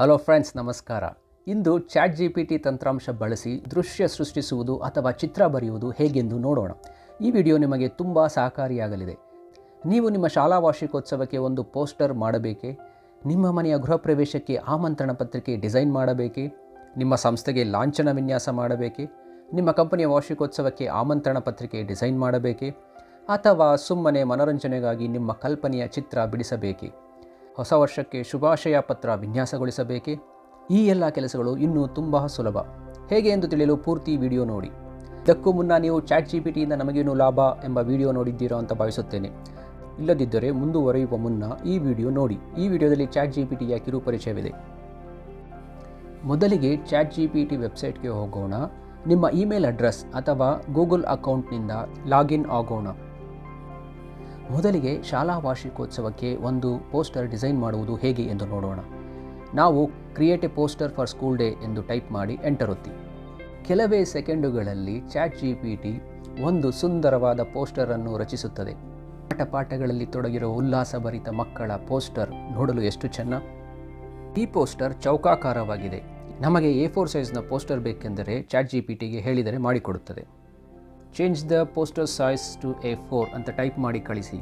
Hello friends ನಮಸ್ಕಾರ. ಇಂದು chat G P T ತಂತ್ರಾಂಶ ಬಳಸಿ ದೃಶ್ಯ ಸೃಷ್ಟಿಸುವುದು ಅಥವಾ ಚಿತ್ರ ಬರೆಯುವುದು ಹೇಗೆಂದು ನೋಡೋಣ. ಈ ವಿಡಿಯೋ ನಿಮಗೆ ತುಂಬ ಸಹಕಾರಿಯಾಗಲಿದೆ. ನೀವು ನಿಮ್ಮ ಶಾಲಾ ವಾರ್ಷಿಕೋತ್ಸವಕ್ಕೆ ಒಂದು ಪೋಸ್ಟರ್ ಮಾಡಬೇಕೇ? ನಿಮ್ಮ ಮನೆಯ ಗೃಹ ಪ್ರವೇಶಕ್ಕೆ ಆಮಂತ್ರಣ ಪತ್ರಿಕೆ ಡಿಸೈನ್ ಮಾಡಬೇಕೇ? ನಿಮ್ಮ ಸಂಸ್ಥೆಗೆ ಲಾಂಛನ ವಿನ್ಯಾಸ ಮಾಡಬೇಕೇ? ನಿಮ್ಮ ಕಂಪನಿಯ ವಾರ್ಷಿಕೋತ್ಸವಕ್ಕೆ ಆಮಂತ್ರಣ ಪತ್ರಿಕೆ ಡಿಸೈನ್ ಮಾಡಬೇಕೇ? ಅಥವಾ ಸುಮ್ಮನೆ ಮನೋರಂಜನೆಗಾಗಿ ನಿಮ್ಮ ಕಲ್ಪನೆಯ ಚಿತ್ರ ಬಿಡಿಸಬೇಕೇ? ಹೊಸ ವರ್ಷಕ್ಕೆ ಶುಭಾಶಯ ಪತ್ರ ವಿನ್ಯಾಸಗೊಳಿಸಬೇಕೆ? ಈ ಎಲ್ಲ ಕೆಲಸಗಳು ಇನ್ನೂ ತುಂಬ ಸುಲಭ. ಹೇಗೆ ಎಂದು ತಿಳಿಯಲು ಪೂರ್ತಿ ವಿಡಿಯೋ ನೋಡಿ. ಇದಕ್ಕೂ ಮುನ್ನ ನೀವು ಚಾಟ್ ಜಿ ಪಿ ಟಿಯಿಂದ ನಮಗೇನು ಲಾಭ ಎಂಬ ವಿಡಿಯೋ ನೋಡಿದ್ದೀರೋ ಅಂತ ಭಾವಿಸುತ್ತೇನೆ. ಇಲ್ಲದಿದ್ದರೆ ಮುಂದುವರೆಯುವ ಮುನ್ನ ಈ ವಿಡಿಯೋ ನೋಡಿ. ಈ ವಿಡಿಯೋದಲ್ಲಿ ಚಾಟ್ ಜಿ ಪಿ ಟಿಯ ಕಿರು ಪರಿಚಯವಿದೆ ಮೊದಲಿಗೆ ಚಾಟ್ ಜಿ ಪಿ ಟಿ ವೆಬ್ಸೈಟ್ಗೆ ಹೋಗೋಣ. ನಿಮ್ಮ ಇಮೇಲ್ ಅಡ್ರೆಸ್ ಅಥವಾ ಗೂಗಲ್ ಅಕೌಂಟ್ನಿಂದ ಲಾಗಿನ್ ಆಗೋಣ. ಮೊದಲಿಗೆ ಶಾಲಾ ವಾರ್ಷಿಕೋತ್ಸವಕ್ಕೆ ಒಂದು ಪೋಸ್ಟರ್ ಡಿಸೈನ್ ಮಾಡುವುದು ಹೇಗೆ ಎಂದು ನೋಡೋಣ. ನಾವು create a poster for school day ಎಂದು ಟೈಪ್ ಮಾಡಿ ಎಂಟರ್ ಒತ್ತಿ. ಕೆಲವೇ ಸೆಕೆಂಡುಗಳಲ್ಲಿ ಚಾಟ್ ಜಿ ಪಿ ಟಿ ಒಂದು ಸುಂದರವಾದ ಪೋಸ್ಟರನ್ನು ರಚಿಸುತ್ತದೆ. ಪಾಠ ಪಾಠಗಳಲ್ಲಿ ತೊಡಗಿರುವ ಉಲ್ಲಾಸಭರಿತ ಮಕ್ಕಳ ಪೋಸ್ಟರ್ ನೋಡಲು ಎಷ್ಟು ಚೆನ್ನ? ಈ ಪೋಸ್ಟರ್ ಚೌಕಾಕಾರವಾಗಿದೆ. ನಮಗೆ ಎ ಫೋರ್ ಸೈಜ್ನ ಪೋಸ್ಟರ್ ಬೇಕೆಂದರೆ ಚಾಟ್ ಜಿ ಪಿ ಟಿಗೆ ಹೇಳಿದರೆ ಮಾಡಿಕೊಡುತ್ತದೆ. Change the poster size to A four ಅಂತ ಟೈಪ್ ಮಾಡಿ ಕಳಿಸಿ.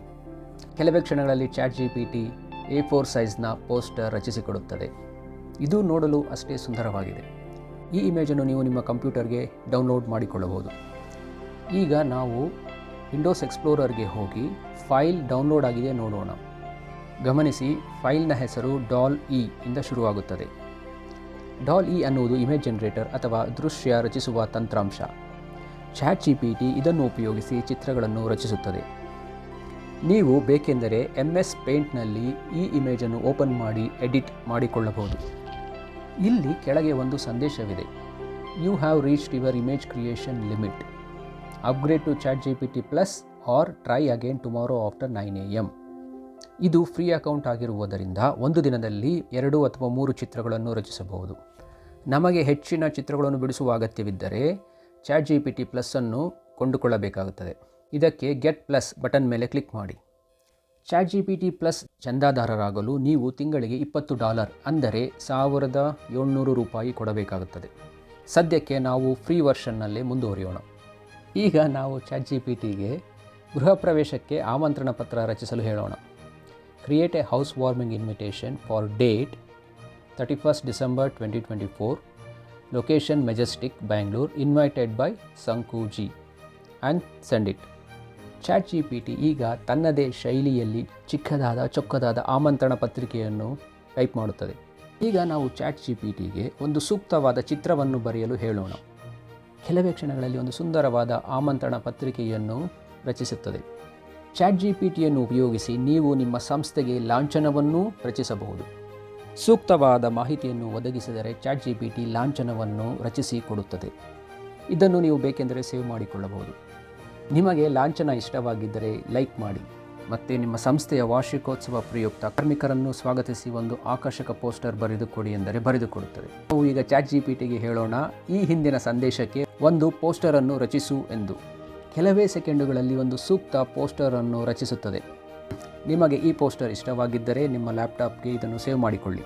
ಕೆಲವೇ ಕ್ಷಣಗಳಲ್ಲಿ chat G P T A four ಸೈಜ್ನ poster ರಚಿಸಿಕೊಡುತ್ತದೆ. ಇದು ನೋಡಲು ಅಷ್ಟೇ ಸುಂದರವಾಗಿದೆ. ಈ ಇಮೇಜನ್ನು ನೀವು ನಿಮ್ಮ ಕಂಪ್ಯೂಟರ್ಗೆ ಡೌನ್ಲೋಡ್ ಮಾಡಿಕೊಳ್ಳಬಹುದು. ಈಗ ನಾವು ವಿಂಡೋಸ್ ಎಕ್ಸ್ಪ್ಲೋರರ್ಗೆ ಹೋಗಿ ಫೈಲ್ ಡೌನ್ಲೋಡ್ ಆಗಿದೆ ನೋಡೋಣ. ಗಮನಿಸಿ, ಫೈಲ್ನ ಹೆಸರು ಡಾಲ್ ಇ ಇಂದ ಶುರುವಾಗುತ್ತದೆ. ಡಾಲ್ ಇ ಅನ್ನುವುದು ಇಮೇಜ್ ಜನರೇಟರ್ ಅಥವಾ ದೃಶ್ಯ ರಚಿಸುವ ತಂತ್ರಾಂಶ. ಚಾಟ್ ಜಿ ಪಿ ಟಿ ಇದನ್ನು ಉಪಯೋಗಿಸಿ ಚಿತ್ರಗಳನ್ನು ರಚಿಸುತ್ತದೆ. ನೀವು ಬೇಕೆಂದರೆ ಎಂ ಎಸ್ ಪೇಂಟ್ನಲ್ಲಿ ಈ ಇಮೇಜನ್ನು ಓಪನ್ ಮಾಡಿ ಎಡಿಟ್ ಮಾಡಿಕೊಳ್ಳಬಹುದು. ಇಲ್ಲಿ ಕೆಳಗೆ ಒಂದು ಸಂದೇಶವಿದೆ. You have reached your image creation limit upgrade to chat G P T plus or try again tomorrow after nine A M ಇದು ಫ್ರೀ ಅಕೌಂಟ್ ಆಗಿರುವುದರಿಂದ ಒಂದು ದಿನದಲ್ಲಿ ಎರಡು ಅಥವಾ ಮೂರು ಚಿತ್ರಗಳನ್ನು ರಚಿಸಬಹುದು. ನಮಗೆ ಹೆಚ್ಚಿನ ಚಿತ್ರಗಳನ್ನು ಬಿಡಿಸುವ ಅಗತ್ಯವಿದ್ದರೆ ಚಾಟ್ ಜಿ ಪಿ ಟಿ ಪ್ಲಸ್ಸನ್ನು ಕೊಂಡುಕೊಳ್ಳಬೇಕಾಗುತ್ತದೆ. ಇದಕ್ಕೆ ಗೆಟ್ ಪ್ಲಸ್ ಬಟನ್ ಮೇಲೆ ಕ್ಲಿಕ್ ಮಾಡಿ. Chat G P T plus ಚಂದಾದಾರರಾಗಲು ನೀವು ತಿಂಗಳಿಗೆ ಇಪ್ಪತ್ತು ಡಾಲರ್ ಅಂದರೆ ಸಾವಿರದ ಏಳ್ನೂರು ರೂಪಾಯಿ ಕೊಡಬೇಕಾಗುತ್ತದೆ. ಸದ್ಯಕ್ಕೆ ನಾವು ಫ್ರೀ ವರ್ಷನ್ನಲ್ಲೇ ಮುಂದುವರಿಯೋಣ. ಈಗ ನಾವು ಚಾಟ್ ಜಿ ಪಿ ಟಿಗೆ ಗೃಹ ಪ್ರವೇಶಕ್ಕೆ ಆಮಂತ್ರಣ ಪತ್ರ ರಚಿಸಲು ಹೇಳೋಣ. Create a house warming invitation for date thirty first December twenty twenty four. Location Majestic Bangalore invited by Sankooji and send it chat G P T ಈಗ ತನ್ನದೇ ಶೈಲಿಯಲ್ಲಿ ಚಿಕ್ಕದಾದ, ಚೊಕ್ಕದಾದ ಆಮಂತ್ರಣ ಪತ್ರಿಕೆಯನ್ನು ಟೈಪ್ ಮಾಡುತ್ತದೆ. ಈಗ ನಾವು ಚಾಟ್ ಜಿ ಪಿ ಟಿಗೆ ಒಂದು ಸೂಕ್ತವಾದ ಚಿತ್ರವನ್ನು ಬರೆಯಲು ಹೇಳೋಣ. ಕೆಲವೇ ಕ್ಷಣಗಳಲ್ಲಿ ಒಂದು ಸುಂದರವಾದ ಆಮಂತ್ರಣ ಪತ್ರಿಕೆಯನ್ನು ರಚಿಸುತ್ತದೆ. ಚಾಟ್ ಜಿ ಪಿ ಟಿಯನ್ನು ಉಪಯೋಗಿಸಿ ನೀವು ನಿಮ್ಮ ಸಂಸ್ಥೆಗೆ ಲಾಂಛನವನ್ನೂ ರಚಿಸಬಹುದು. ಸೂಕ್ತವಾದ ಮಾಹಿತಿಯನ್ನು ಒದಗಿಸಿದರೆ ಚಾಟ್ ಜಿ ಪಿ ಟಿ ಲಾಂಛನವನ್ನು ರಚಿಸಿ ಕೊಡುತ್ತದೆ ಇದನ್ನು ನೀವು ಬೇಕೆಂದರೆ ಸೇವ್ ಮಾಡಿಕೊಳ್ಳಬಹುದು. ನಿಮಗೆ ಲಾಂಛನ ಇಷ್ಟವಾಗಿದ್ದರೆ ಲೈಕ್ ಮಾಡಿ ಮತ್ತು ನಿಮ್ಮ ಸಂಸ್ಥೆಯ ವಾರ್ಷಿಕೋತ್ಸವ ಪ್ರಯುಕ್ತ ಕಾರ್ಮಿಕರನ್ನು ಸ್ವಾಗತಿಸಿ ಒಂದು ಆಕರ್ಷಕ ಪೋಸ್ಟರ್ ಬರೆದುಕೊಡಿ ಎಂದರೆ ಬರೆದುಕೊಡುತ್ತದೆ. ನಾವು ಈಗ ಚಾಟ್ ಜಿ ಪಿ ಟಿಗೆ ಹೇಳೋಣ, ಈ ಹಿಂದಿನ ಸಂದೇಶಕ್ಕೆ ಒಂದು ಪೋಸ್ಟರನ್ನು ರಚಿಸು ಎಂದು. ಕೆಲವೇ ಸೆಕೆಂಡುಗಳಲ್ಲಿ ಒಂದು ಸೂಕ್ತ ಪೋಸ್ಟರನ್ನು ರಚಿಸುತ್ತದೆ. ನಿಮಗೆ ಈ ಪೋಸ್ಟರ್ ಇಷ್ಟವಾಗಿದ್ದರೆ ನಿಮ್ಮ ಲ್ಯಾಪ್ಟಾಪ್ಗೆ ಇದನ್ನು ಸೇವ್ ಮಾಡಿಕೊಳ್ಳಿ.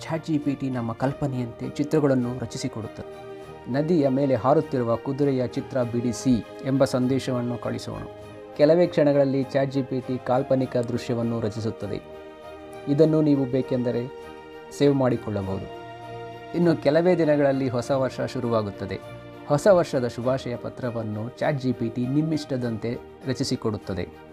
ಚಾಟ್ ಜಿ ಪಿ ಟಿ ನಮ್ಮ ಕಲ್ಪನೆಯಂತೆ ಚಿತ್ರಗಳನ್ನು ರಚಿಸಿಕೊಡುತ್ತದೆ. ನದಿಯ ಮೇಲೆ ಹಾರುತ್ತಿರುವ ಕುದುರೆಯ ಚಿತ್ರ ಬಿಡಿಸಿ ಎಂಬ ಸಂದೇಶವನ್ನು ಕಳಿಸೋಣ. ಕೆಲವೇ ಕ್ಷಣಗಳಲ್ಲಿ ಚಾಟ್ ಜಿ ಪಿ ಟಿ ಕಾಲ್ಪನಿಕ ದೃಶ್ಯವನ್ನು ರಚಿಸುತ್ತದೆ. ಇದನ್ನು ನೀವು ಬೇಕೆಂದರೆ ಸೇವ್ ಮಾಡಿಕೊಳ್ಳಬಹುದು. ಇನ್ನು ಕೆಲವೇ ದಿನಗಳಲ್ಲಿ ಹೊಸ ವರ್ಷ ಶುರುವಾಗುತ್ತದೆ. ಹೊಸ ವರ್ಷದ ಶುಭಾಶಯ ಪತ್ರವನ್ನು ಚಾಟ್ ಜಿ ಪಿ ಟಿ ನಿಮ್ಮಿಷ್ಟದಂತೆ ರಚಿಸಿಕೊಡುತ್ತದೆ.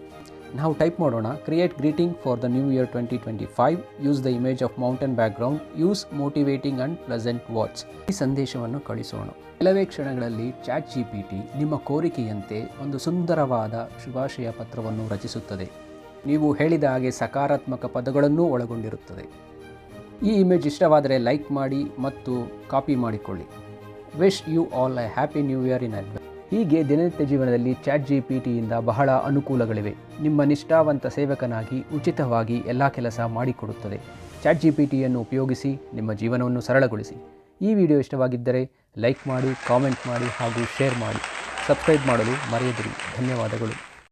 ನಾವು ಟೈಪ್ ಮಾಡೋಣ. Create greeting for the new year twenty twenty five use the image of mountain background use motivating and pleasant watch ಈ ಸಂದೇಶವನ್ನು ಕಳಿಸೋಣ. ಕೆಲವೇ ಕ್ಷಣಗಳಲ್ಲಿ ಚಾಟ್ ಜಿ ಪಿ ಟಿ ನಿಮ್ಮ ಕೋರಿಕೆಯಂತೆ ಒಂದು ಸುಂದರವಾದ ಶುಭಾಶಯ ಪತ್ರವನ್ನು ರಚಿಸುತ್ತದೆ. ನೀವು ಹೇಳಿದ ಹಾಗೆ ಸಕಾರಾತ್ಮಕ ಪದಗಳನ್ನೂ ಒಳಗೊಂಡಿರುತ್ತದೆ. ಈ ಇಮೇಜ್ ಇಷ್ಟವಾದರೆ ಲೈಕ್ ಮಾಡಿ ಮತ್ತು ಕಾಪಿ ಮಾಡಿಕೊಳ್ಳಿ. Wish you all a happy new year in advance ಹೀಗೆ ದಿನನಿತ್ಯ ಜೀವನದಲ್ಲಿ ಚಾಟ್ ಜಿ ಪಿ ಟಿಯಿಂದ ಬಹಳ ಅನುಕೂಲಗಳಿವೆ. ನಿಮ್ಮ ನಿಷ್ಠಾವಂತ ಸೇವಕನಾಗಿ ಉಚಿತವಾಗಿ ಎಲ್ಲ ಕೆಲಸ ಮಾಡಿಕೊಡುತ್ತದೆ. ಚಾಟ್ ಜಿ ಪಿ ಟಿಯನ್ನು ಉಪಯೋಗಿಸಿ ನಿಮ್ಮ ಜೀವನವನ್ನು ಸರಳಗೊಳಿಸಿ. ಈ ವಿಡಿಯೋ ಇಷ್ಟವಾಗಿದ್ದರೆ ಲೈಕ್ ಮಾಡಿ, ಕಾಮೆಂಟ್ ಮಾಡಿ ಹಾಗೂ ಶೇರ್ ಮಾಡಿ. ಸಬ್ಸ್ಕ್ರೈಬ್ ಮಾಡಲು ಮರೆಯದಿರಿ. ಧನ್ಯವಾದಗಳು.